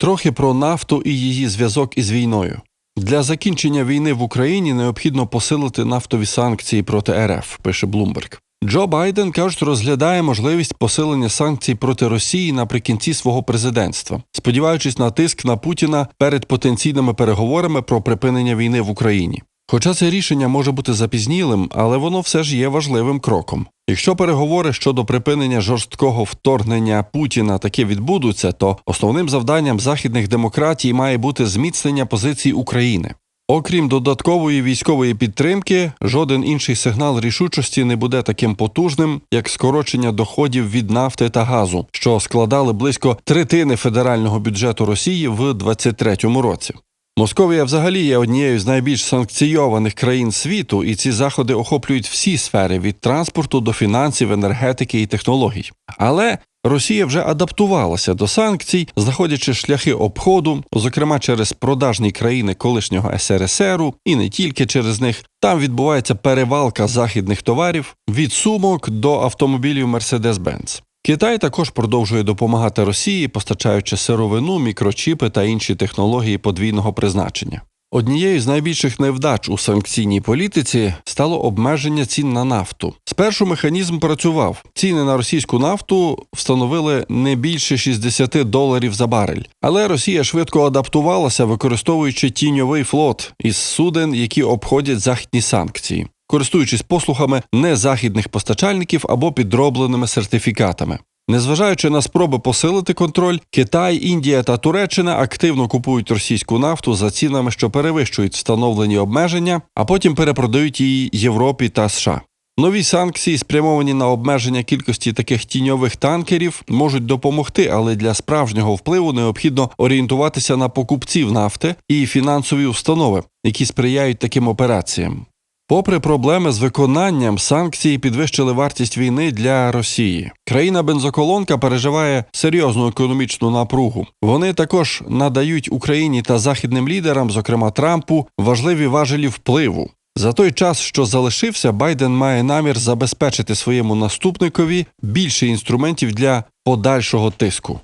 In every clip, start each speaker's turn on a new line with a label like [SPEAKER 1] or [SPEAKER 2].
[SPEAKER 1] Трохи про нафту і її зв'язок із війною. Для закінчення війни в Україні необхідно посилити нафтові санкції проти РФ, пише Блумберг. Джо Байден кажуть, розглядає можливість посилення санкцій проти Росії наприкінці свого президентства, сподіваючись на тиск на Путіна перед потенційними переговорами про припинення війни в Україні. Хоча це рішення може бути запізнілим, але воно все ж є важливим кроком. Якщо переговори щодо припинення жорсткого вторгнення Путіна таки відбудуться, то основним завданням західних демократій має бути зміцнення позицій України. Окрім додаткової військової підтримки, жоден інший сигнал рішучості не буде таким потужним, як скорочення доходів від нафти та газу, що складали близько третини федерального бюджету Росії в 2023 році. Московія взагалі є однією з найбільш санкційованих країн світу, і ці заходи охоплюють всі сфери від транспорту до фінансів, енергетики і технологій. Але Росія вже адаптувалася до санкцій, знаходячи шляхи обходу, зокрема через продажні країни колишнього СРСРу, і не тільки через них. Там відбувається перевалка західних товарів від сумок до автомобілів Mercedes-Benz. Китай також продовжує допомагати Росії, постачаючи сировину, мікрочіпи та інші технології подвійного призначення. Однією з найбільших невдач у санкційній політиці стало обмеження цін на нафту. Спершу механізм працював. Ціни на російську нафту встановили не більше 60 доларів за барель. Але Росія швидко адаптувалася, використовуючи тіньовий флот із суден, які обходять західні санкції, користуючись послугами незахідних постачальників або підробленими сертифікатами. Незважаючи на спроби посилити контроль, Китай, Індія та Туреччина активно купують російську нафту за цінами, що перевищують встановлені обмеження, а потім перепродають її Європі та США. Нові санкції, спрямовані на обмеження кількості таких тіньових танкерів, можуть допомогти, але для справжнього впливу необхідно орієнтуватися на покупців нафти і фінансові установи, які сприяють таким операціям. Попри проблеми з виконанням, санкції підвищили вартість війни для Росії. Країна бензоколонка переживає серйозну економічну напругу. Вони також надають Україні та західним лідерам, зокрема Трампу, важливі важелі впливу. За той час, що залишився, Байден має намір забезпечити своєму наступникові більше інструментів для подальшого тиску.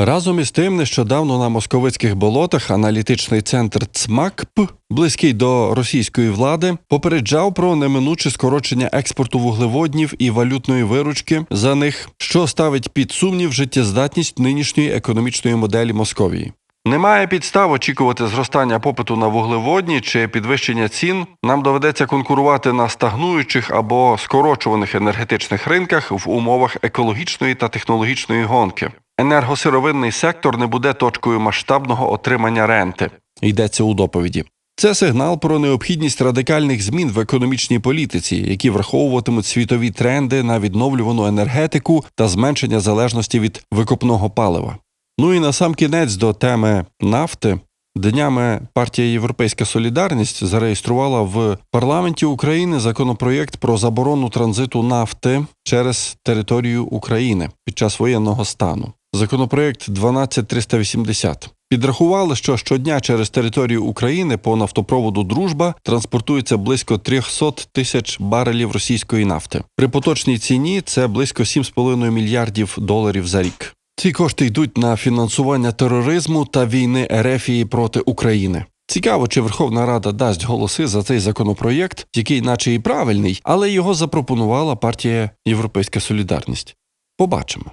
[SPEAKER 1] Разом із тим, нещодавно на московицьких болотах аналітичний центр ЦМАКП, близький до російської влади, попереджав про неминуче скорочення експорту вуглеводнів і валютної виручки за них, що ставить під сумнів життєздатність нинішньої економічної моделі Московії. Немає підстав очікувати зростання попиту на вуглеводні чи підвищення цін. Нам доведеться конкурувати на стагнуючих або скорочуваних енергетичних ринках в умовах екологічної та технологічної гонки. Енергосировинний сектор не буде точкою масштабного отримання ренти. Йдеться у доповіді. Це сигнал про необхідність радикальних змін в економічній політиці, які враховуватимуть світові тренди на відновлювану енергетику та зменшення залежності від викопного палива. Ну і на сам кінець до теми нафти. Днями партія Європейська Солідарність зареєструвала в парламенті України законопроєкт про заборону транзиту нафти через територію України під час воєнного стану. Законопроєкт 12380. Підрахували, що щодня через територію України по нафтопроводу Дружба транспортується близько 300 тисяч барелів російської нафти. При поточній ціні це близько 7,5 мільярдів доларів за рік. Ці кошти йдуть на фінансування тероризму та війни Ерефії проти України. Цікаво, чи Верховна Рада дасть голоси за цей законопроєкт, який, наче і правильний, але його запропонувала партія Європейська Солідарність. Побачимо.